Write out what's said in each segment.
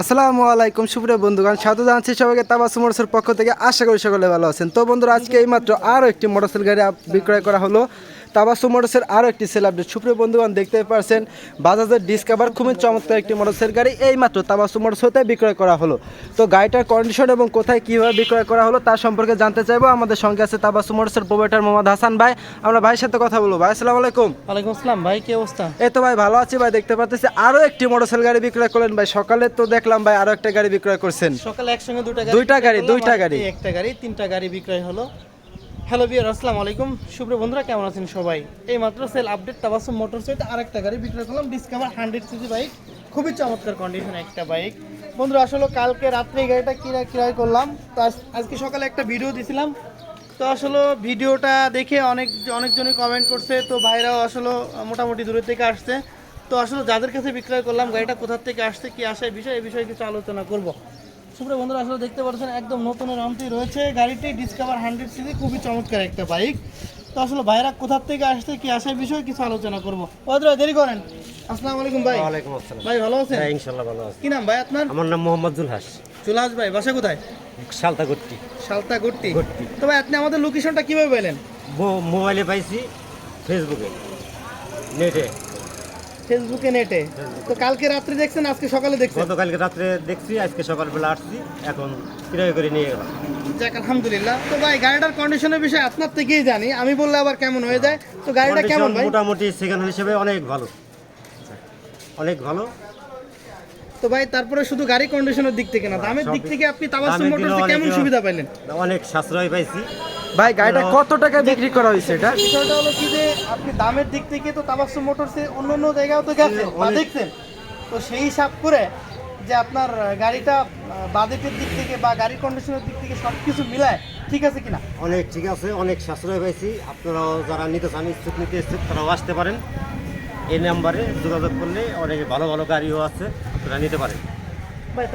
আসসালামু আলাইকুম, সুপ্রিয় বন্ধুগণ সাধু জানাচ্ছি সবাইকে তাবাসু মোটরসের পক্ষ থেকে। আশা করি সকলে ভালো আছেন। তো বন্ধুরা, আজকে এইমাত্র আরও একটি মোটরসাইকেল গাড়ি বিক্রয় করা হলো। তাবাসু মোটরসের আরও একটি সেল আপডেট। সুপ্রিয় বন্ধুগণ দেখতে পারছেন বাজাজের ডিসকাভার খুবই চমৎকার একটি মোটরসাইকেল গাড়ি। এই মাত্র তাবাসু মোটরস হতে বিক্রয় করা হলো। তো গাড়িটার কন্ডিশন এবং কোথায় কীভাবে বিক্রয় করা হলো তার সম্পর্কে জানতে চাইব। আমাদের সঙ্গে আছে তাবাসু মোটরসের প্রোভাইডার মোহাম্মদ হাসান ভাই। আমরা ভাইয়ের সাথে কথা বলব। ভাই আসসালামু আলাইকুম। ওয়ালাইকুম আসসালাম। ভাই কি অবস্থা? এই তো ভাই ভালো আছি ভাই। দেখতে পাচ্ছি আরও একটি মোটরসাইকেল গাড়ি বিক্রয় করলেন ভাই। সকালে তো দেখলাম ভাই আরও একটা গাড়ি বিক্রয় করছেন। সকালে একসঙ্গে দুটা গাড়ি দুইটা গাড়ি, দুইটা গাড়ি। একটা গাড়ি তিনটা গাড়ি বিক্রয় হলো। হ্যালো বিয়ার আসসালামু আলাইকুম। সুপ্রিয় বন্ধুরা, কেমন আছেন সবাই? এই মাত্র sale update Tabassum motor site আর একটা গাড়ি বিক্রয় করলাম ডিসকভার হান্ড্রেড সিসি বাইক খুবই চমৎকার কন্ডিশন একটা বাইক বন্ধুরা, আসলে কালকে রাত্রে এই গাড়িটা কিনা ক্রয় করলাম। তো আজকে সকালে একটা ভিডিও দিছিলাম। তো আসলে ভিডিওটা দেখে অনেক অনেকজনই কমেন্ট করছে। তো ভাইরাও আসলে মোটামুটি দূরের থেকে আসছে। তো আসলে যাদের কাছে বিক্রয় করলাম, গাড়িটা কোথা থেকে আসছে, কি আসে বিষয়ে এই বিষয়ে কিছু আলোচনা করব। সুপ্রিয় বন্ধুরা আসলে দেখতে পাচ্ছেন একদম নতুনের অন্তেই রয়েছে। গাড়িটি ডিসকভার হান্ড্রেড সিসি খুবই চমৎকার একটা বাইক তো আসলে ভাইরা কোথার থেকে আসছে কি আসার বিষয়ে কিছু আলোচনা করব। ওদের দেরি করেন। আসসালামু আলাইকুম ভাই। ওয়ালাইকুম আসসালাম। ভাই ভালো আছেন? হ্যাঁ ইনশাল্লাহ ভালো আছি। কি নাম ভাই আপনার? আমার নাম মোহাম্মদ জুলহাস। চুলাস ভাই বাসা কোথায়? সালতা গট্টি সালতা গট্টি। তো ভাই আপনি আমাদের লোকেশনটা কীভাবে পেলেন? মোবাইলে পাইছি ফেসবুকে নেটে ফেসবুকে নেটে। তো কালকে রাত্রে দেখছেন আজকে সকালে দেখছেন? গতকালকে রাত্রে দেখছি আজকে সকালবেলা আসছি এখন ক্রয় করে নিয়ে গেলাম। যাক আলহামদুলিল্লাহ। তো ভাই গাড়িটার কন্ডিশনের বিষয়ে আপনার থেকেই জানি। আমি বললে আবার কেমন হয়ে যায়? তো গাড়িটা কেমন ভাই? মোটামুটি সেকেন্ড হিসেবে অনেক ভালো। অনেক ভালো। তো ভাই তারপরে শুধু গাড়ি কন্ডিশনের দিক থেকে না দামের দিক থেকে আপনি তাবাসসুম দামের মোটরসে কেমন সুবিধা পাইলেন? অনেক সাশ্রয় পাইছি। ভাই গাড়িটা কত টাকা বিক্রি করা হয়েছে এটা? বিষয়টা হলো কি যে আপনি দামের দিক থেকে তো তাবাসসুম মোটরসে অন্য অন্য জায়গাও তো গেছেন বা দেখছেন। তো সেই হিসাব করে যে আপনার গাড়িটা বাজেটের দিক থেকে বা গাড়ির কন্ডিশনের দিক থেকে সব কিছু মিলায় ঠিক আছে কিনা? অনেক ঠিক আছে অনেক সাশ্রয় পাইছি। আপনারাও যারা নিতে চান ইচ্ছুক নিতে ইচ্ছুক তারাও আসতে পারেন। এই নাম্বারে যোগাযোগ করলে অনেক ভালো ভালো গাড়িও আছে আপনারা নিতে পারেন। ভাই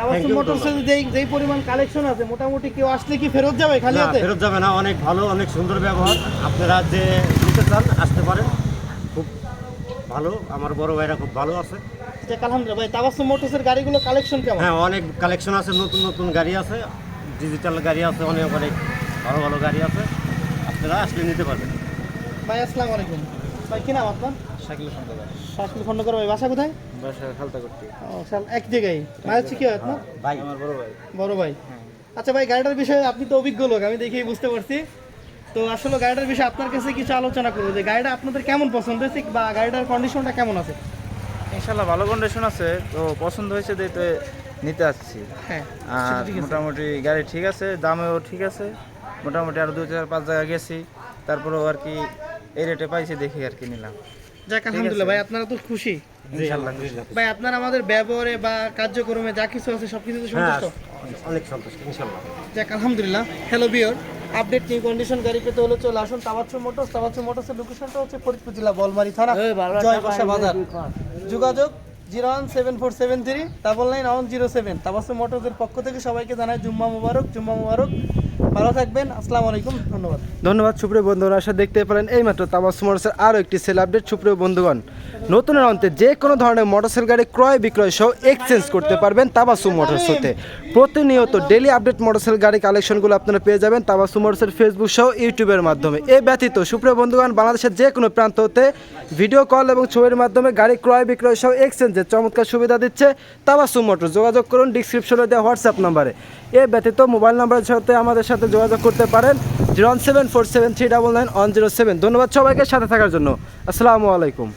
যেই যেই পরিমাণ কালেকশন আছে মোটামুটি কেউ আসলে কি ফেরত যাবে খালি হাতে? ফেরত যাবে না অনেক ভালো অনেক সুন্দর ব্যবহার। আপনারা যে নিতে চান আসতে পারেন। খুব ভালো আমার বড় ভাইরা খুব ভালো আছে। যাক আলহামদুলিল্লাহ। ভাই মোটরসের গাড়িগুলো কালেকশন কেমন? হ্যাঁ অনেক কালেকশন আছে নতুন নতুন গাড়ি আছে। ডিজিটাল গাড়ি আছে অনেক অনেক ভালো ভালো গাড়ি আছে। আপনারা আসলে নিতে পারবেন। ভাই আসসালামু আলাইকুম। ভাই কি নাম আপনার? শাকিল খন্দকার শাকিল ভাই বাসা কোথায়? বাসা খালতা করতে। ও শাল এক জায়গায়। ভাই হচ্ছে কি হয় আপনার? ভাই। আমার বড় ভাই। বড় ভাই। আচ্ছা ভাই গাড়িটার বিষয়ে আপনি তো অভিজ্ঞ লোক আমি দেখেই বুঝতে পারছি। তো আসলে গাড়িটার বিষয়ে আপনার কাছে কিছু আলোচনা করব যে গাড়িটা আপনাদের কেমন পছন্দ হয়েছে বা গাড়িটার কন্ডিশনটা কেমন আছে? ইনশাল্লাহ ভালো কন্ডিশন আছে তো পছন্দ হয়েছে দেখতে নিতে আসছি। হ্যাঁ আর। মোটামুটি গাড়ি ঠিক আছে দামেও ঠিক আছে। মোটামুটি আরও দু চার পাঁচ জায়গা গেছি তারপরেও আর কি এই রেটে পাইছি দেখি আর কি নিলাম। যাক আলহামদুলিল্লাহ ভাই আপনারা তো খুশি। ভাই আপনার আমাদের ব্যবহারে বা কার্যক্রমে যা কিছু আছে সব কিছু হ্যাঁ সন্তুষ্ট? অনেক সন্তুষ্ট যাক আলহামদুলিল্লাহ। হ্যালো বিয়র আপডেট নিউ কন্ডিশন গাড়ি পেতে হলে চলে আসুন তাবাচ্ছু মোটরস। তাবাচ্ছু মোটরসের লোকেশনটা হচ্ছে ফরিদপুর জেলা বলমারি থানা জয়বাসা বাজার। যোগাযোগ zero one seven four seven three double nine one zero seven Tabassum মোটরসের পক্ষ থেকে সবাইকে জানাই জুম্মা মুবারক জুম্মা মুবারক। ভালো থাকবেন, আসসালামু আলাইকুম, ধন্যবাদ। ধন্যবাদ, সুপ্রিয় বন্ধুরা, আশা দেখতে পারেন এইমাত্র মাত্র তাবাসু মোটরসের আরও একটি সেল আপডেট। সুপ্রিয় বন্ধুগণ নতুনের অন্তে যে কোনো ধরনের মোটরসাইকেল গাড়ি ক্রয় বিক্রয় সহ এক্সচেঞ্জ করতে পারবেন তাবাসু মোটরস হতে প্রতিনিয়ত ডেলি আপডেট মোটরসাইকেল গাড়ি কালেকশনগুলো আপনারা পেয়ে যাবেন তাবাসু মোটরসের ফেসবুক সহ ইউটিউবের মাধ্যমে। এ ব্যতীত সুপ্রিয় বন্ধুগণ, বাংলাদেশের যে কোনো প্রান্ত হতে ভিডিও কল এবং ছবির মাধ্যমে গাড়ি ক্রয় বিক্রয় সহ এক্সচেঞ্জের চমৎকার সুবিধা দিচ্ছে তাবাসু মোটর যোগাযোগ করুন ডিসক্রিপশনে দেওয়া হোয়াটসঅ্যাপ নাম্বারে। এ ব্যতীত মোবাইল নাম্বারের সাথে আমাদের সাথে যোগাযোগ করতে পারেন zero seven four seven three double nine one zero seven ধন্যবাদ সবাইকে সাথে থাকার জন্য। আসসালামু আলাইকুম।